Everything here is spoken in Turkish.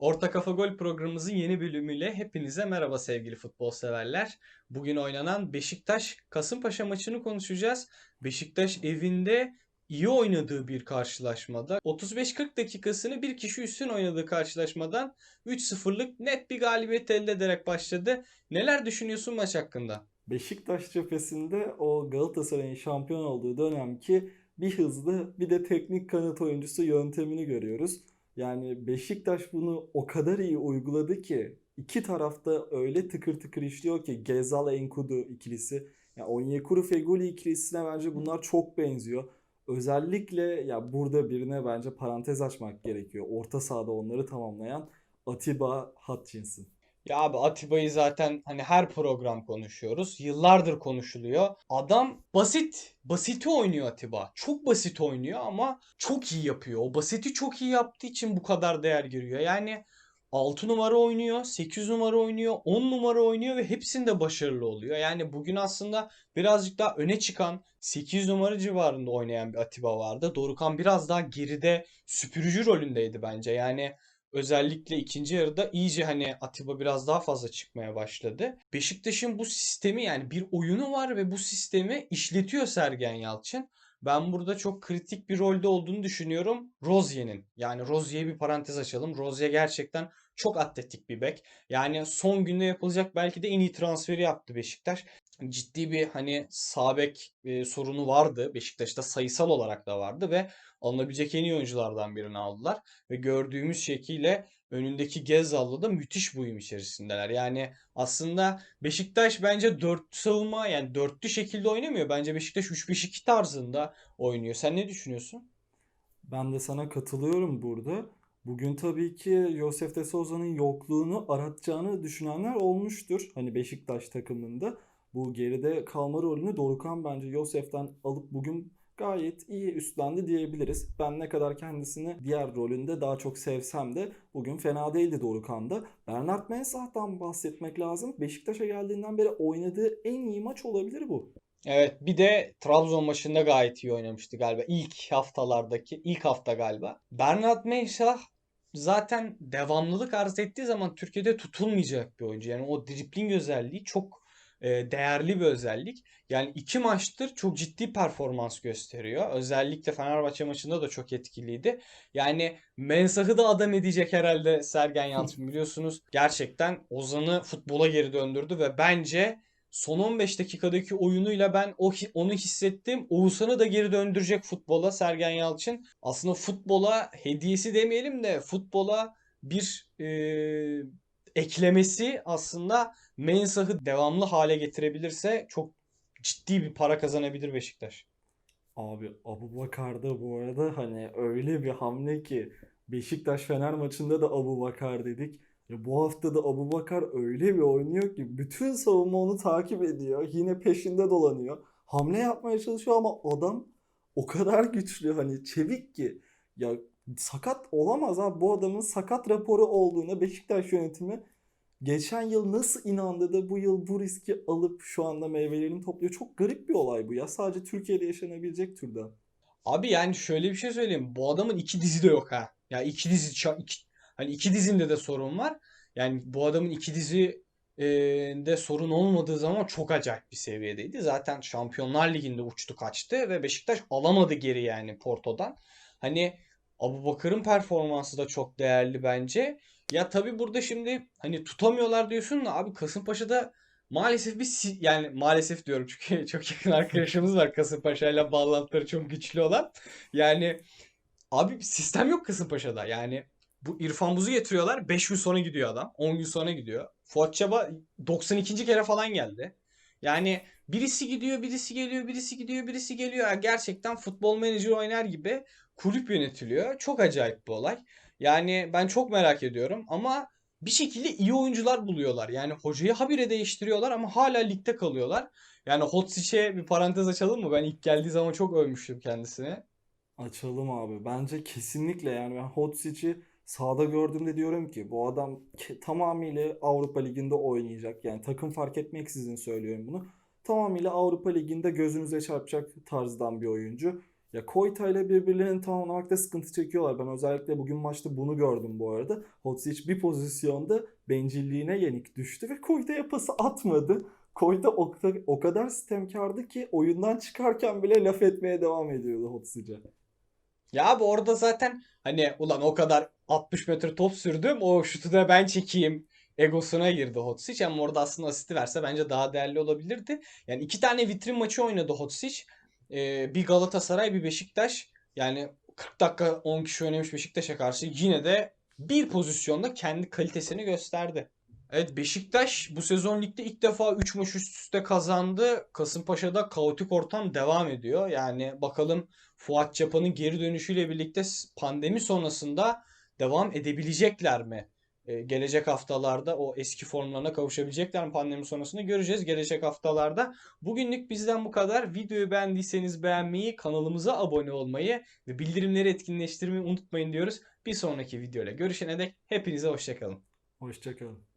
Orta Kafa Gol programımızın yeni bölümüyle hepinize merhaba sevgili futbol severler. Bugün oynanan Beşiktaş Kasımpaşa maçını konuşacağız. Beşiktaş evinde iyi oynadığı bir karşılaşmada 35-40 dakikasını bir kişi üstün oynadığı karşılaşmadan 3-0'lık net bir galibiyet elde ederek başladı. Neler düşünüyorsun maç hakkında? Beşiktaş cephesinde o Galatasaray'ın şampiyon olduğu dönemki bir hızlı bir de teknik kanat oyuncusu yöntemini görüyoruz. Yani Beşiktaş bunu o kadar iyi uyguladı ki iki tarafta öyle tıkır tıkır işliyor ki Gezal Enkudu ikilisi. Ya Onyekuru Feguli ikilisine bence bunlar çok benziyor. Özellikle ya burada birine bence parantez açmak gerekiyor. Orta sahada onları tamamlayan Atiba Hutchinson. Ya abi Atiba'yı zaten hani her program konuşuyoruz. Yıllardır konuşuluyor. Adam basit, basiti oynuyor Atiba. Çok basit oynuyor ama çok iyi yapıyor. O basiti çok iyi yaptığı için bu kadar değer giriyor. Yani 6 numara oynuyor, 8 numara oynuyor, 10 numara oynuyor ve hepsinde başarılı oluyor. Yani bugün aslında birazcık daha öne çıkan 8 numara civarında oynayan bir Atiba vardı. Dorukhan biraz daha geride süpürücü rolündeydi bence. Yani Özellikle ikinci yarıda iyice hani Atiba biraz daha fazla çıkmaya başladı. Beşiktaş'ın bu sistemi yani bir oyunu var ve bu sistemi işletiyor Sergen Yalçın. Ben burada çok kritik bir rolde olduğunu düşünüyorum Rozier'in. Yani Rozier'e bir parantez açalım. Rozier gerçekten çok atletik bir bek. Yani son günde yapılacak belki de en iyi transferi yaptı Beşiktaş. Ciddi bir hani sağ bek e, sorunu vardı. Beşiktaş'ta sayısal olarak da vardı ve alınabilecek en iyi oyunculardan birini aldılar. Ve gördüğümüz şekilde önündeki Gezzal'la da müthiş bu uyum içerisindeler. Yani aslında Beşiktaş bence dört savunma yani dörtlü şekilde oynamıyor. Bence Beşiktaş 3-5-2 tarzında oynuyor. Sen ne düşünüyorsun? Ben de sana katılıyorum burada. Bugün tabii ki Josef de Souza'nın yokluğunu aratacağını düşünenler olmuştur. Hani Beşiktaş takımında. Bu geride kalma rolünü Dorukhan bence Josef'ten alıp bugün gayet iyi üstlendi diyebiliriz. Ben ne kadar kendisini diğer rolünde daha çok sevsem de bugün fena değildi Dorukhan'da. Bernard Mensah'tan bahsetmek lazım. Beşiktaş'a geldiğinden beri oynadığı en iyi maç olabilir bu. Evet bir de Trabzon maçında gayet iyi oynamıştı galiba. İlk haftalardaki ilk hafta galiba. Bernat Mensah zaten devamlılık arz ettiği zaman Türkiye'de tutulmayacak bir oyuncu. Yani o dribling özelliği çok e, değerli bir özellik. Yani iki maçtır çok ciddi performans gösteriyor. Özellikle Fenerbahçe maçında da çok etkiliydi. Yani Mensah'ı da adam edecek herhalde Sergen Yalçın biliyorsunuz. Gerçekten Ozan'ı futbola geri döndürdü ve bence son 15 dakikadaki oyunuyla ben o onu hissettim. Oğuzhan'ı da geri döndürecek futbola Sergen Yalçın. Aslında futbola hediyesi demeyelim de futbola bir e, eklemesi aslında Mensah'ı devamlı hale getirebilirse çok ciddi bir para kazanabilir Beşiktaş. Abi Abubakar da bu arada hani öyle bir hamle ki Beşiktaş Fener maçında da Abubakar dedik. Ya bu hafta da Abubakar öyle bir oynuyor ki bütün savunma onu takip ediyor. Yine peşinde dolanıyor. Hamle yapmaya çalışıyor ama adam o kadar güçlü hani çevik ki ya sakat olamaz ha bu adamın sakat raporu olduğuna Beşiktaş yönetimi geçen yıl nasıl inandı da bu yıl bu riski alıp şu anda meyvelerini topluyor. Çok garip bir olay bu ya. Sadece Türkiye'de yaşanabilecek türden. Abi yani şöyle bir şey söyleyeyim. Bu adamın iki dizi de yok ha. Ya iki dizi iki, hani iki dizinde de sorun var. Yani bu adamın iki dizi e, de sorun olmadığı zaman çok acayip bir seviyedeydi. Zaten Şampiyonlar Ligi'nde uçtu kaçtı ve Beşiktaş alamadı geri yani Porto'dan. Hani Abubakar'ın performansı da çok değerli bence. Ya tabii burada şimdi hani tutamıyorlar diyorsun da abi Kasımpaşa'da maalesef bir yani maalesef diyorum çünkü çok yakın arkadaşımız var Kasımpaşa'yla bağlantıları çok güçlü olan. Yani abi sistem yok Kasımpaşa'da. Yani bu İrfan Buz'u getiriyorlar. 5 gün sonra gidiyor adam. 10 gün sonra gidiyor. Fuat Çaba 92. kere falan geldi. Yani birisi gidiyor, birisi geliyor, birisi gidiyor, birisi geliyor. Yani gerçekten futbol menajeri oynar gibi kulüp yönetiliyor. Çok acayip bir olay. Yani ben çok merak ediyorum ama bir şekilde iyi oyuncular buluyorlar. Yani hocayı habire değiştiriyorlar ama hala ligde kalıyorlar. Yani Hotzic'e bir parantez açalım mı? Ben ilk geldiği zaman çok övmüştüm kendisini. Açalım abi. Bence kesinlikle yani ben Hotzic'i sahada gördüğümde diyorum ki bu adam tamamıyla Avrupa Ligi'nde oynayacak. Yani takım fark etmeksizin söylüyorum bunu. Tamamıyla Avrupa Ligi'nde gözünüze çarpacak tarzdan bir oyuncu. Ya Koyta ile birbirlerini tamamlamakta sıkıntı çekiyorlar. Ben özellikle bugün maçta bunu gördüm bu arada. Hodzic bir pozisyonda bencilliğine yenik düştü ve Koyta'ya pası atmadı. Koyta o, o kadar sistemkardı ki oyundan çıkarken bile laf etmeye devam ediyordu Hodzic'e. Ya abi orada zaten hani ulan o kadar 60 metre top sürdüm o şutu da ben çekeyim egosuna girdi Hodzic ama orada aslında asisti verse bence daha değerli olabilirdi. Yani iki tane vitrin maçı oynadı Hodzic. Ee, bir Galatasaray bir Beşiktaş. Yani 40 dakika 10 kişi oynamış Beşiktaş'a karşı yine de bir pozisyonda kendi kalitesini gösterdi. Evet Beşiktaş bu sezon ligde ilk defa 3 maç üst üste kazandı. Kasımpaşa'da kaotik ortam devam ediyor. Yani bakalım Fuat Çapa'nın geri dönüşüyle birlikte pandemi sonrasında devam edebilecekler mi? Ee, gelecek haftalarda o eski formlarına kavuşabilecekler mi pandemi sonrasında göreceğiz gelecek haftalarda. Bugünlük bizden bu kadar. Videoyu beğendiyseniz beğenmeyi, kanalımıza abone olmayı ve bildirimleri etkinleştirmeyi unutmayın diyoruz. Bir sonraki videoyla görüşene dek hepinize hoşçakalın. Hoşçakalın.